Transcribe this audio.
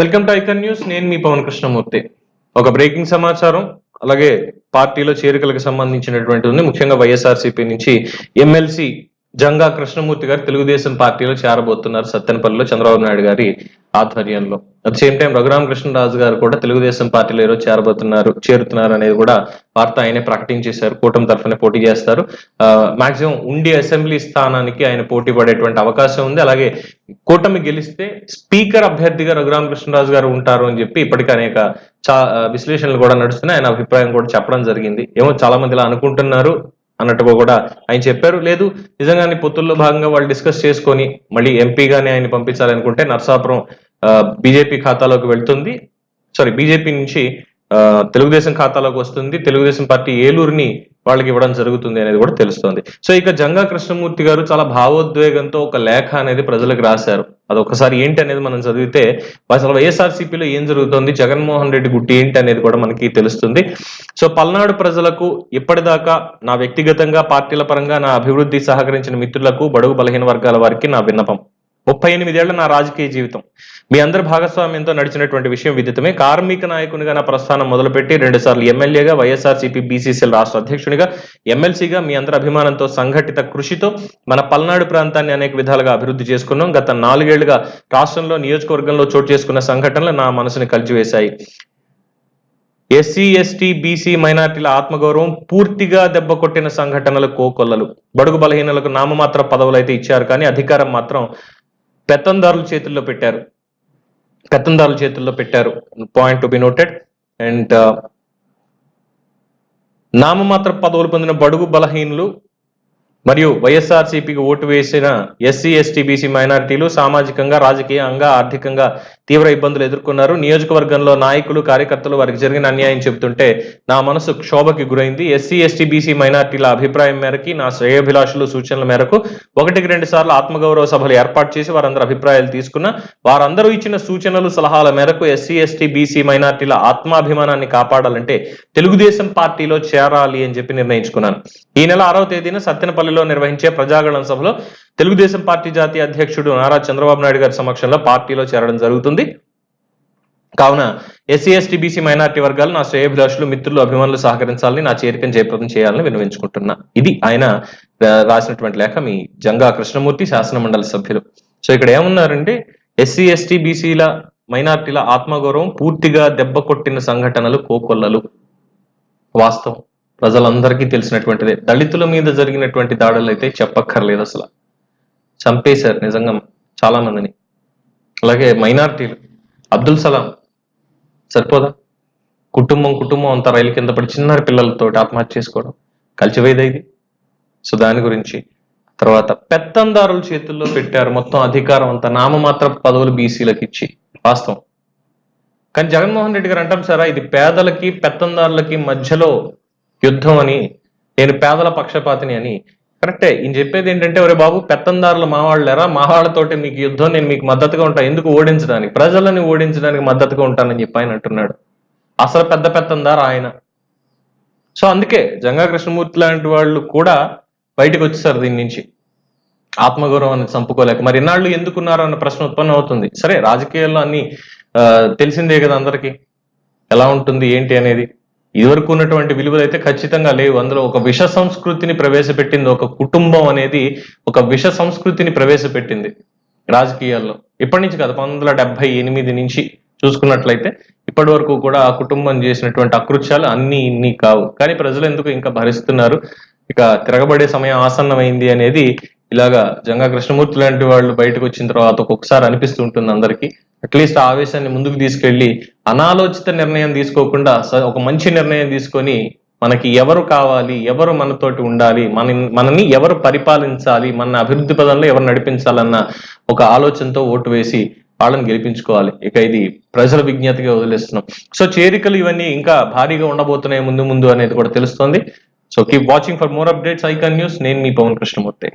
Welcome to icon news. నేను మీ పవన్ కృష్ణమూర్తి. ఒక బ్రేకింగ్ సమాచారం అలాగే పార్టీలో చేరికలకు సంబంధించినటువంటి ఉంది. ముఖ్యంగా వైఎస్ఆర్సీపీ నుంచి ఎమ్మెల్సీ జంగా కృష్ణమూర్తి గారు తెలుగుదేశం పార్టీలో చేరబోతున్నారు సత్తెనపల్లిలో చంద్రబాబు నాయుడు గారి ఆధ్వర్యంలో. At same time Raghurama Krishnaraju garu కూడా తెలుగుదేశం పార్టీలో ఈరోజు చేరబోతున్నారు చేరుతున్నారు అనేది కూడా వార్త ఆయనే ప్రకటించేశారు కూటమి తరఫున పోటీ చేస్తారు. మాక్సిమం ఉండి అసెంబ్లీ స్థానానికి ఆయన పోటీ పడేటువంటి అవకాశం ఉంది. అలాగే కూటమి గెలిస్తే స్పీకర్ అభ్యర్థిగా రఘురామ కృష్ణరాజు గారు ఉంటారు అని చెప్పి ఇప్పటికీ అనేక చా విశ్లేషణలు కూడా నడుస్తున్నాయి. ఆయన అభిప్రాయం కూడా చెప్పడం జరిగింది. ఏమో చాలా మంది ఇలా అనుకుంటున్నారు. అన్నట్టుగా కూడా ఆయన చెప్పారు. లేదు నిజంగానే పొత్తుల్లో భాగంగా వాళ్ళు డిస్కస్ చేసుకొని మళ్ళీ ఎంపీగానే ఆయన పంపించాలనుకుంటే నర్సాపురం బీజేపీ ఖాతాలోకి వెళ్తుంది. సారీ బీజేపీ నుంచి ఆ, తెలుగుదేశం ఖాతాలోకి వస్తుంది. తెలుగుదేశం పార్టీ ఏలూరుని వాళ్ళకి ఇవ్వడం జరుగుతుంది అనేది కూడా తెలుస్తుంది. సో ఇక జంగా కృష్ణమూర్తి గారు చాలా భావోద్వేగంతో ఒక లేఖ అనేది ప్రజలకు రాశారు. అది ఒకసారి ఏంటి అనేది మనం చదివితే అసలు వైఎస్ఆర్సీపీలో ఏం జరుగుతోంది జగన్మోహన్ రెడ్డి గుట్టి ఏంటి అనేది కూడా మనకి తెలుస్తుంది. సో పల్నాడు ప్రజలకు ఇప్పటిదాకా నా వ్యక్తిగతంగా పార్టీల పరంగా నా అభివృద్ధి సహకరించిన మిత్రులకు బడుగు బలహీన వర్గాల వారికి నా విన్నపం. ముప్పై ఎనిమిదేళ్ళ నా రాజకీయ జీవితం. మీ అందరి భాగస్వామ్యంతో నడిచినటువంటి విషయం విదితమే. కార్మిక నాయకునిగా నా ప్రస్థానం మొదలుపెట్టి రెండు సార్లు ఎమ్మెల్యేగా వైఎస్ఆర్సీపీ బీసీసీఎల్ రాష్ట్ర అధ్యక్షునిగా ఎమ్మెల్సీగా మీ అందరి అభిమానంతో సంఘటిత కృషితో మన పల్నాడు ప్రాంతాన్ని అనేక విధాలుగా అభివృద్ధి చేసుకున్నాం. గత నాలుగేళ్ళుగా రాష్ట్రంలో నియోజకవర్గంలో చోటు చేసుకున్న సంఘటనలు నా మనసుని కలిచివేశాయి. ఎస్సీ ఎస్టీ బీసీ మైనార్టీల ఆత్మగౌరవం పూర్తిగా దెబ్బ కొట్టిన సంఘటనలు కోకొల్లలు. బడుగు బలహీనలకు నామమాత్ర పదవులు అయితే ఇచ్చారు కానీ అధికారం మాత్రం పెత్తందారుల చేతుల్లో పెట్టారు. పెత్తందారుల చేతుల్లో పెట్టారు. Point to be noted and నామమాత్ర పదవులు పొందిన బడుగు బలహీనులు మరియు వైఎస్ఆర్సీపీకి ఓటు వేసిన ఎస్సీ ఎస్టీ బీసీ మైనారిటీలు సామాజికంగా రాజకీయంగా ఆర్థికంగా తీవ్ర ఇబ్బందులు ఎదుర్కొన్నారు. నియోజకవర్గంలో నాయకులు కార్యకర్తలు వారికి జరిగిన అన్యాయం చెబుతుంటే నా మనసు క్షోభకి గురైంది. ఎస్సీ ఎస్టీ బీసీ మైనార్టీల అభిప్రాయం మేరకి నా శ్రేయభిలాషులు సూచనల మేరకు ఒకటికి రెండు సార్లు ఆత్మగౌరవ సభలు ఏర్పాటు చేసి వారందరి అభిప్రాయాలు తీసుకున్న వారందరూ ఇచ్చిన సూచనలు సలహాల మేరకు ఎస్సీ ఎస్టీ బీసీ మైనార్టీల ఆత్మాభిమానాన్ని కాపాడాలంటే తెలుగుదేశం పార్టీలో చేరాలి అని చెప్పి నిర్ణయించుకున్నాను. ఈ నెల ఆరవ తేదీన సత్యనపల్లి సత్తెనపల్లిలో నిర్వహించే ప్రజాగళం సభలో తెలుగుదేశం పార్టీ జాతీయ అధ్యక్షుడు నారా చంద్రబాబు నాయుడు గారి సమక్షంలో పార్టీలో చేరడం జరుగుతుంది. కావున ఎస్సీ ఎస్టీ బీసీ మైనార్టీ వర్గాలు నా శ్రేయభిలాషులు మిత్రులు అభిమానులు సహకరించాలని నా చేరికను జయప్రదం చేయాలని విన్నవించుకుంటున్నా. ఇది ఆయన రాసినటువంటి లేఖ మీ జంగా కృష్ణమూర్తి శాసనమండలి సభ్యులు. సో ఇక్కడ ఏమన్నారంటే ఎస్సీ ఎస్టీ బీసీల మైనార్టీల ఆత్మగౌరవం పూర్తిగా దెబ్బ కొట్టిన సంఘటనలు కోకొల్లలు. వాస్తవం. ప్రజలందరికీ తెలిసినటువంటిదే. దళితుల మీద జరిగినటువంటి దాడులు అయితే చెప్పక్కర్లేదు అసలు. చంపేశారు నిజంగా చాలా మందిని. అలాగే మైనార్టీలు. అబ్దుల్ సలాం సరిపోదా? కుటుంబం కుటుంబం అంతా రైలు కింద పడి చిన్నారి పిల్లలతో ఆత్మహత్య చేసుకోవడం. కలిసివేదా ఇది? సో దాని గురించి. తర్వాత పెత్తందారుల చేతుల్లో పెట్టారు మొత్తం అధికారం అంతా నామమాత్ర పదవులు బీసీలకు ఇచ్చి. వాస్తవం. కానీ జగన్మోహన్ రెడ్డి గారు అంటాం సారా ఇది పేదలకి పెత్తందారులకి మధ్యలో యుద్ధం అని నేను పేదల పక్షపాతిని అని. కరెక్టే ఈయన చెప్పేది ఏంటంటే ఒరే బాబు పెత్తందారులు మావాళ్ళరా మావాళ్ళతోటి మీకు యుద్ధం నేను మీకు మద్దతుగా ఉంటాను ఎందుకు ఓడించడానికి? ప్రజలని ఓడించడానికి మద్దతుగా ఉంటానని చెప్పి ఆయన అంటున్నాడు. అసలు పెద్ద పెత్తందారు ఆయన. సో అందుకే జంగా కృష్ణమూర్తి లాంటి వాళ్ళు కూడా బయటకు వచ్చేసారు దీని నుంచి. ఆత్మగౌరవాన్ని చంపుకోలేక. మరి ఇన్నాళ్ళు ఎందుకున్నారు అన్న ప్రశ్న ఉత్పన్నం అవుతుంది. సరే రాజకీయాల్లో అన్ని తెలిసిందే కదా అందరికీ. ఎలా ఉంటుంది ఏంటి అనేది. ఇదివరకు ఉన్నటువంటి విలువలు అయితే ఖచ్చితంగా లేవు. అందులో ఒక విష సంస్కృతిని ప్రవేశపెట్టింది ఒక కుటుంబం అనేది ఒక విష సంస్కృతిని ప్రవేశపెట్టింది రాజకీయాల్లో. ఇప్పటి నుంచి కాదు పంతొమ్మిది వందల డెబ్బై ఎనిమిది నుంచి చూసుకున్నట్లయితే ఇప్పటి వరకు కూడా ఆ కుటుంబం చేసినటువంటి అకృత్యాలు అన్ని ఇన్ని కావు. కానీ ప్రజలు ఎందుకు ఇంకా భరిస్తున్నారు? ఇక తిరగబడే సమయం ఆసన్నమైంది అనేది ఇలాగా జంగా కృష్ణమూర్తి లాంటి వాళ్ళు బయటకు వచ్చిన తర్వాత ఒక్కొక్కసారి అనిపిస్తూ ఉంటుంది అందరికి అట్లీస్ట్ ఆవేశాన్ని ముందుకు తీసుకెళ్ళి అనాలోచిత నిర్ణయం తీసుకోకుండా ఒక మంచి నిర్ణయం తీసుకొని మనకి ఎవరు కావాలి ఎవరు మనతోటి ఉండాలి మన మనని ఎవరు పరిపాలించాలి మన అభివృద్ధి పదంలో ఎవరు నడిపించాలన్న ఒక ఆలోచనతో ఓటు వేసి వాళ్ళని గెలిపించుకోవాలి. ఇక ఇది ప్రజల విజ్ఞతగా వదిలేస్తున్నాం. సో చేరికలు ఇవన్నీ ఇంకా భారీగా ఉండబోతున్నాయి ముందు ముందు అనేది కూడా తెలుస్తోంది. So keep watching for more updates icon news నేను మీ పవన్ కృష్ణమూర్తి.